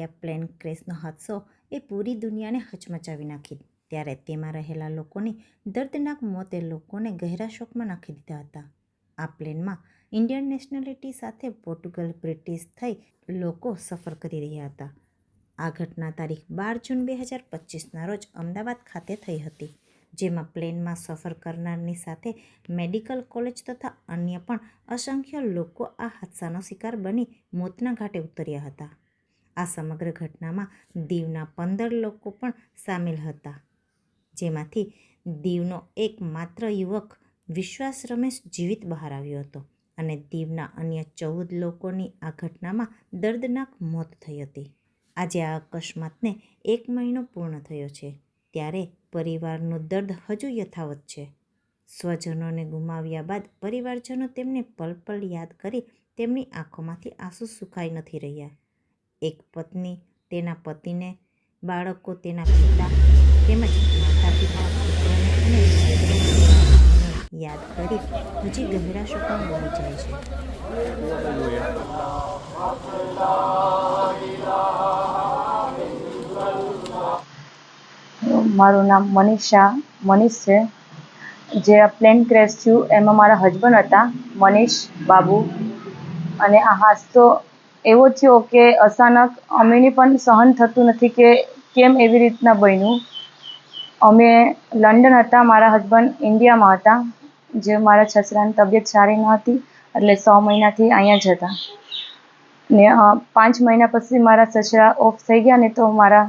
India plane ક્રેશનો હાદસો એ પૂરી દુનિયાને હચમચાવી નાખી. ત્યારે તેમાં રહેલા લોકોની દર્દનાક મોતે લોકોને ગહેરા શોકમાં નાખી દીધા હતા. આ પ્લેનમાં ઇન્ડિયન નેશનાલિટી સાથે પોર્ટુગલ, બ્રિટિશ થઈ લોકો સફર કરી રહ્યા હતા. આ ઘટના તારીખ બાર જૂન બે હજાર પચીસના રોજ અમદાવાદ ખાતે થઈ હતી, જેમાં પ્લેનમાં સફર કરનારની સાથે મેડિકલ કોલેજ તથા અન્ય પણ અસંખ્ય લોકો આ હાદસાનો શિકાર બની મોતના ઘાટે ઉતર્યા હતા. આ સમગ્ર ઘટનામાં દીવના પંદર લોકો પણ સામેલ હતા. જેમાંથી દીવનો એક માત્ર યુવક વિશ્વાસ રમેશ જીવિત બહાર આવ્યો હતો અને દીવના અન્ય ચૌદ લોકોની આ ઘટનામાં દર્દનાક મોત થઈ હતી. આજે આ અકસ્માતને એક મહિનો પૂર્ણ થયો છે, ત્યારે પરિવારનું દર્દ હજુ યથાવત છે. સ્વજનોને ગુમાવ્યા બાદ પરિવારજનો તેમને પલ પલ યાદ કરી તેમની આંખોમાંથી આંસુ સુકાઈ નથી રહ્યા. એક પત્ની, તેના પતિને, બાળકો, તેના પિતા તેમજ માતા પિતા યાદ કરી હજી ગહેરા શોકમાં બની જાય છે. મારું નામ મનીષા, મનીષ છે. જે આ પ્લેન ક્રેશ થયું, એમાં મારા હસબન્ડ હતા, મનીષ, બાબુ અને આ હાદસો એવો થયો કે અચાનક અમેને પણ સહન થતું નથી કે કેમ એવી રીતના બન્યું. અમે લંડન હતા, મારા હસબન્ડ ઇન્ડિયામાં હતા, જે મારા છસરાની તબિયત સારી ન હતી, એટલે સો મહિનાથી અહીંયા જ હતા. ને પાંચ મહિના પછી મારા સસરા ઓફ થઈ ગયા ને તો મારા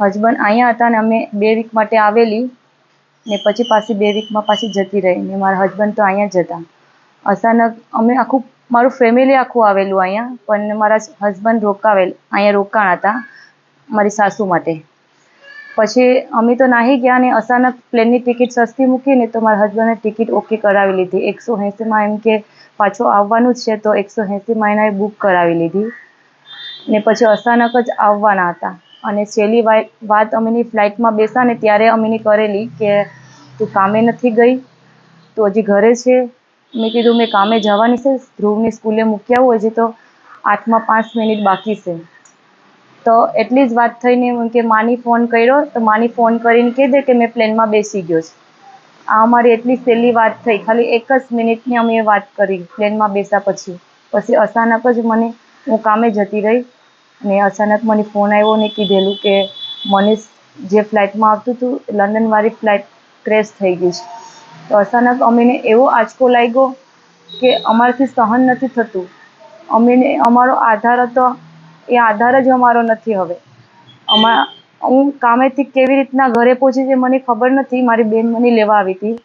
હસબન્ડ અહીંયા હતા ને અમે બે વીક માટે આવેલી ને પછી પાછી બે વીકમાં પાછી જતી રહી ને મારા હસબન્ડ તો અહીંયા જ હતા. અચાનક અમે આખું મારું ફેમિલી આખું આવેલું અહીંયા, પણ મારા હસબન્ડ રોકાવેલ, અહીંયા રોકાણ હતા, મારી સાસુ માટે. પછી અમે તો નાહી ગયા ને અચાનક પ્લેનની ટિકિટ સસ્તી મૂકી ને તો મારા હસબન્ડે ટિકિટ ઓકે કરાવી લીધી. એકસો એંસીમાં એમ કે પાછો આવવાનું જ છે, તો એકસો એંસીમાં એના બુક કરાવી લીધી. ને પછી અચાનક જ આવવાના હતા. અને છેલ્લી વાત અમેની ફ્લાઇટમાં બેસા ને ત્યારે અમેની કરેલી કે તું કામે નથી ગઈ, તું હજી ઘરે છે મેં કીધું મેં કામે જવાની છે, ધ્રુવની સ્કૂલે મૂકી આવું હજી તો આઠમાં પાંચ મિનિટ બાકી છે. તો એટલી જ વાત થઈને કે માની ફોન કર્યો, તો માની ફોન કરીને કહી દે કે મેં પ્લેનમાં બેસી ગયો છે. આ અમારી એટલી સહેલી વાત થઈ. ખાલી એક જ મિનિટની અમે વાત કરી, પ્લેનમાં બેસા પછી. પછી અચાનક જ મને, હું કામે જતી રહી ને અચાનક મને ફોન આવ્યો ને કીધેલું કે મનીષ, જે ફ્લાઇટમાં આવતું હતું, લંડનવાળી ફ્લાઇટ ક્રેશ થઈ ગઈ છે. તો અચાનક અમીને એવો આંચકો લાગ્યો કે અમારાથી સહન નથી થતું. અમીને અમારો આધાર હતો, એ આધાર જ અમારો નથી હવે. અમા, હું કામેથી કેવી રીતના ઘરે પહોંચી છે મને ખબર નથી. મારી બેન મને લેવા આવી હતી.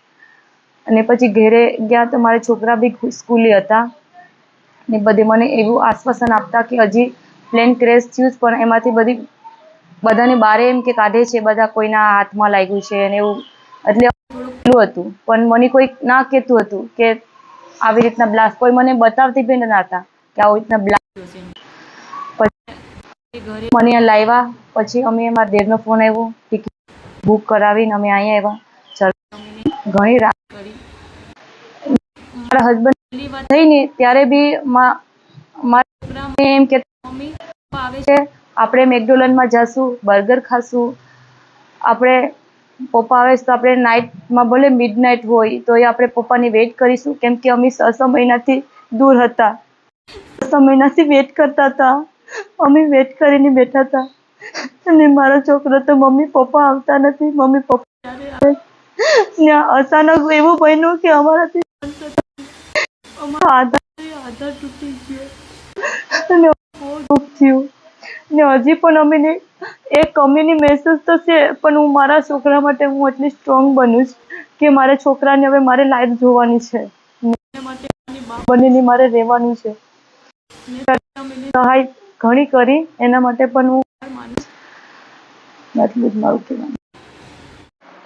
અને પછી ઘરે ગયા તો મારા છોકરા બી સ્કૂલે હતા. ને બધે મને એવું આશ્વાસન આપતા કે હજી પ્લેન ક્રેશ થયું પણ એમાંથી બધી, બધાને બારે એમ કે કાઢે છે, બધા કોઈના હાથમાં લાગ્યું છે અને એવું. એટલે હતું. પણ મને કોઈ ના કહેતું હતું કે આવી રીતના બ્લાસ્ટ કોઈ મને બતાવતી બી નતા કે આવી રીતના બ્લાસ્ટ પછી મને લાવ્યા પછી અમે મારા દેરનો ફોન આવ્યો ટિકિટ બુક કરાવીને અમે અહીંયા આવ્યા ચાલો. ઘણી રાત કરી. મારા હસબન્ડ થઈને ત્યારે બી મારા એમ કે આવે છે. આપણે મેકડોનલ્ડમાં જઈશું બર્ગર ખાશું. આપણે પપ્પા આવે તો આપણે નાઇટમાં ભલે મિડ નાઇટ હોય તો એ આપણે પપ્પાની વેઇટ કરીશું. કેમ કે અમે છ મહિનાથી દૂર હતા. છ મહિનાથી વેઇટ કરતા હતા. અમે વેટ કરીને બેઠા હતા. અને મારો છોકરો તો મમ્મી પપ્પા આવતા નથી. મમ્મી પપ્પા અચાનક એવું બન્યું કે અમારાથી અમારો આધાર તૂટી ગયો. અને બહુ દુઃખ થયું. ને હજી પણ અમીને એ કમીની મહેસૂસ તો છે, પણ હું મારા છોકરા માટે હું એટલી સ્ટ્રોંગ બનું છું કે મારા છોકરાને હવે મારે લાઈફ જોવાની છે. બનીને મારે રહેવાનું છે. સહાય ઘણી કરી, એના માટે પણ હું એટલું જ મારું કહેવાનું.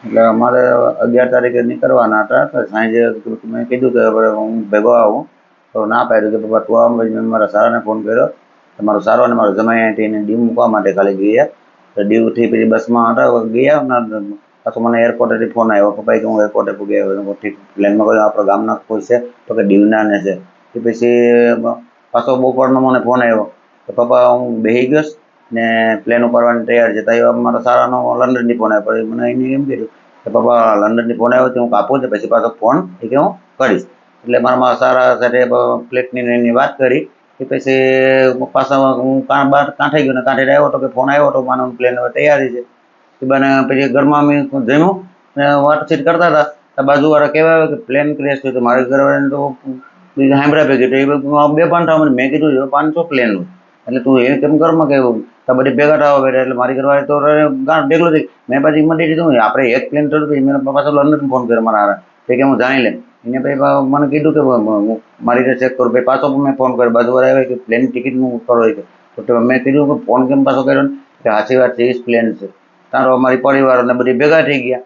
એટલે અમારે અગિયાર તારીખે નીકળવાના હતા, તો સાંજે મેં કીધું કે હું ભેગો આવું. તો ના પાડ્યું કે, પપ્પા, તું આમ મારા સારાને ફોન કર્યો. તો મારો સારો અને મારો જમાઈ અહીંથી એને દીવ મૂકવા માટે ખાલી ગયા. તો દીવથી પછી બસમાં હતા ગયા પાછો મને એરપોર્ટેથી ફોન આવ્યો પપ્પાએ કે હું એરપોર્ટે પૂગી આવ્યો ઠીક. પ્લેનમાં કહ્યું આપણા ગામના કોઈ છે? તો કે દીવના ને છે. એ પછી, પાછો બપોરનો મને ફોન આવ્યો તો પપ્પા, હું બેસી ગયો ને પ્લેન ઉપાડવાની તૈયાર છે. તો મારા સારાનો લંડનથી ફોન આવ્યો પછી મને એને એમ કીધું કે, પપ્પા લંડનથી ફોન આવ્યો તો હું કાપું છે, પછી પાછો ફોન એ કે હું કરીશ. એટલે મારા મારા સારા સાથે પ્લેટની વાત કરી. એ પછી પાછા હું કાં બહાર કાંઠે ગયો ને કાંઠે આવ્યો હતો કે ફોન આવ્યો હતો માનો પ્લેન હવે તૈયારી છે. એ બને પછી ઘરમાં અમે જમ્યું ને વાતચીત કરતા હતા. તો બાજુવાળા કહેવા આવ્યો કે પ્લેન ક્રેશ થયું તો મારી ઘરવાળાને તો બીજું સાંભળ્યા ભેગી તો એ બે પાંચ મને મેં કીધું છે પાંચસો પ્લેનનું એટલે તું એ કેમ ઘરમાં કહેવું? તો બધી ભેગા થવા બેઠા એટલે મારી ઘરવાળી તો ગાંઠ થઈ. મેં પછી મટી દીધું આપણે એક પ્લેન હતું મેં પાછો લંડન ફોન કર્યો મારા તે કે હું જાણી લેમ એને પા- મને કીધું કે મારી રીતે ચેક કરું. પછી પાછો મેં ફોન કર્યો. બાજુવાળા આવ્યા કે પ્લેન ટિકિટનું કરો કે તો મેં કીધું કે ફોન કેમ પાછો કર્યો કે સાચી વાત છે પ્લેન છે. તારો અમારી પરિવાર અને બધી ભેગા થઈ ગયા.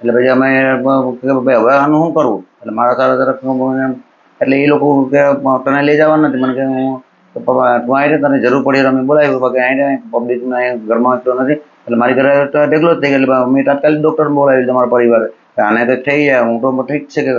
એટલે પછી અમે કે ભાઈ હવે આનું શું કરવું? એટલે મારા તારા તરફ એટલે એ લોકો કે તને લઈ જવાના નથી. મને કે હું તો પપ્પા, તું આવી તને જરૂર પડી તો અમે બોલાવ્યું કે અહીં પબ્લિકના ઘરમાં એટલો નથી. એટલે મારી ઘરે તો ઢેકલો જ થઈ ગયો. એટલે મેં તાત્કાલિક ડૉક્ટર બોલાવી તમારા પરિવારે. આને તો થઈ જાય હું તો ઠીક છે કે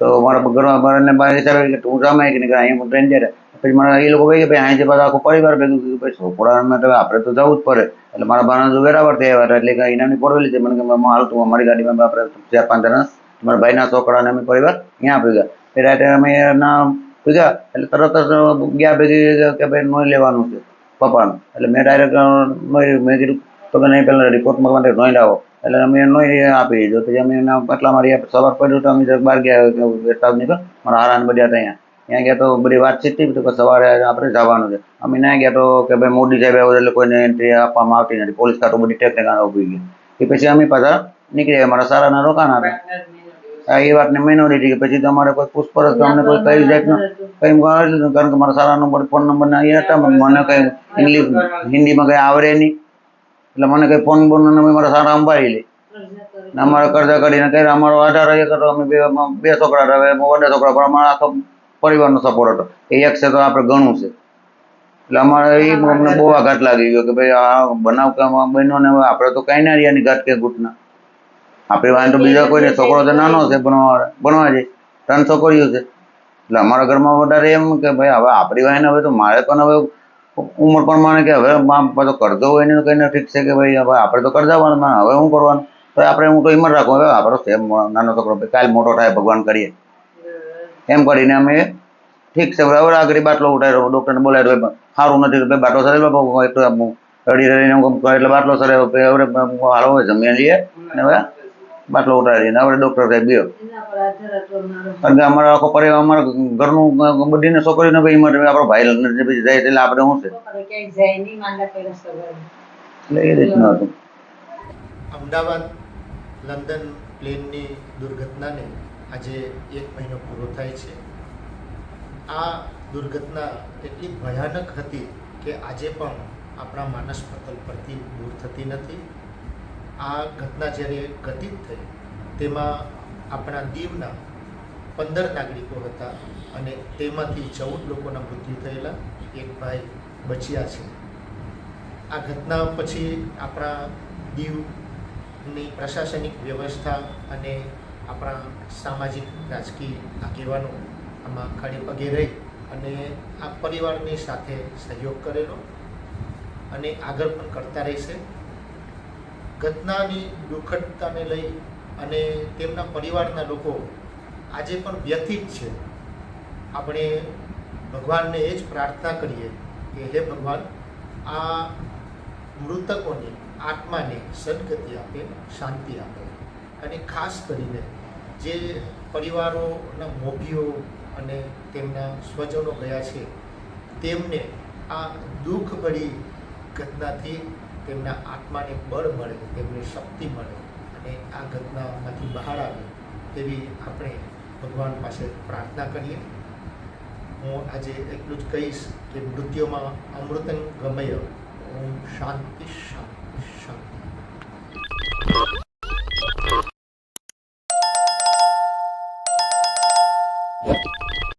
તો મારા ઘરમાં મારા બહાર વિચાર કે તું જામે કે નહીં અહીંયા ટ્રેન જાય પછી મારા એ લોકો કહે કે ભાઈ અહીં પાછા આખો પરિવાર ભેગું કીધું પછી છોકરાને તો આપણે તો જવું જ પડે. એટલે મારા બાના તો વેરાવર થયા હતા, એટલે કે ઇનામની પડવેલી છે મને કે હું હાલતું અમારી ગાડીમાં આપણે ચાર પાંચ જણા મારા ભાઈના છોકરાને અમે પરિવાર અહીંયા આપી ગયા રાતે અમે ના ભેગા, એટલે તરત જ ગયા ભેગી કે ભાઈ, નોઈ લેવાનું છે પપ્પાનું. એટલે મેં ડાયરેક્ટ મેં કીધું તો કે પહેલાં રિપોર્ટમાં માટે નોઈ લાવો એટલે અમે નોઈ આપી દીધો. પછી અમે એના એટલા મારી સવાર પડ્યું તો અમે બહાર ગયા સ્ટાફ નીકળ મારા હારાને બધા અહીંયા ત્યાં ગયા તો બધી વાતચીત થઈ તો કે સવારે આપણે જવાનું છે. અમે ના ગયા તો કે ભાઈ મોદી સાહેબ આવ્યો એટલે કોઈને એન્ટ્રી આપવામાં આવતી નથી. પોલીસ કાંટો બધી ટેકનિક ઊભી ગઈ. એ પછી અમે પાછા નીકળી ગયા મારા સારાના રોકાણ હતા. એ વાતને મિનોરિટી કે પછી તમારે કોઈ પૂછપરછ તમને કોઈ કઈ જાતનું કંઈ કારણ કે મારા સારા નંબર ફોન નંબર ના હતા મને કંઈ ઇંગ્લિશ હિન્દીમાં કંઈ આવડે નહીં. એટલે મને કંઈ ફોન બોન અમે મારા સારા અંભાઈ લે. ને અમારા કરજા કરીને કઈ અમારો આધાર એ હતો અમે બે બે છોકરા રહે વડા છોકરા પણ અમારા આખો પરિવારનો સપોર્ટ હતો. એ એક છે તો આપણે ઘણું છે. એટલે અમારે એ અમને બહુ આઘાત લાગી ગયો કે ભાઈ આ બનાવ કે બન્યો ને આપણે તો કાંઈ ના રહ્યા ની ઘાટ કે ઘૂંટના. આપણે વાંધો તો બીજા કોઈને છોકરો તો નાનો છે ભણવા ભણવા જાય. ત્રણ છોકરીઓ છે. એટલે અમારા ઘરમાં વધારે એમ કે ભાઈ હવે આપણી વાયને હવે તો મારે પણ હવે ઉંમર પ્રમાણે કે હવે આમ કરજો હોય ને તો ઠીક છે કે ભાઈ હવે આપણે તો કરજાવાનું હવે શું કરવાનું? તો આપણે હું તો હિંમત રાખું, હવે આપણો છે નાનો છોકરો કાલ મોટો થાય, ભગવાન કરીએ. એમ કરીને અમે ઠીક છે, હવે આગળ બાટલો ઉઠાવ્યો ડૉક્ટરને બોલાવ્યો સારું નથી તો બાટલો સરેલો બહુ રડી રડીને એટલે બાટલો સરે, હવે હાલો, હવે જમી લઈએ અને હવે બાટલો દઈએ હવે ડૉક્ટર સાહેબ ગયો. કારણ કે અમારા આખો પરિવાર, અમારા ઘરનું બધીને છોકરીને ભાઈ હિંમત આપણો ભાઈ લગ્ન પછી જાય એટલે આપણે શું છે? અમદાવાદ, લંડન પ્લેનની દુર્ઘટનાને આજે એક મહિનો પૂરો થાય છે. આ દુર્ઘટના એટલી ભયાનક હતી કે આજે પણ આપણા માનસ પટલ પરથી દૂર થતી નથી. આ ઘટના જ્યારે ઘટિત થઈ, તેમાં આપણા દીવના પંદર નાગરિકો હતા અને તેમાંથી ચૌદ લોકોના મૃત્યુ થયેલા, એક ભાઈ બચ્યા છે. આ ઘટના પછી આપણા દીવની પ્રશાસનિક વ્યવસ્થા અને આપણા સામાજિક રાજકીય આગેવાનો આમાં ખડે પગે રહી અને આ પરિવારની સાથે સહયોગ કરેલો અને આગળ પણ કરતા રહેશે. ઘટનાની દુઃખદતાને લઈ અને તેમના પરિવારના લોકો આજે પણ વ્યથિત છે. આપણે ભગવાનને એ જ પ્રાર્થના કરીએ કે હે ભગવાન, આ મૃતકોની, આત્માને સદગતિ આપે, શાંતિ આપે. અને ખાસ કરીને જે પરિવારોના મોભીઓ અને તેમના સ્વજનો ગયા છે, તેમને આ દુઃખભરી ઘટનાથી તેમના આત્માને બળ મળે, તેમને શક્તિ મળે અને આ ઘટનામાંથી બહાર આવે તેવી આપણે ભગવાન પાસે પ્રાર્થના કરીએ. હું આજે એટલું જ કહીશ કે મૃત્યુમાં અમૃતંગ ગમય. ઓમ શાંતિ શાંતિ.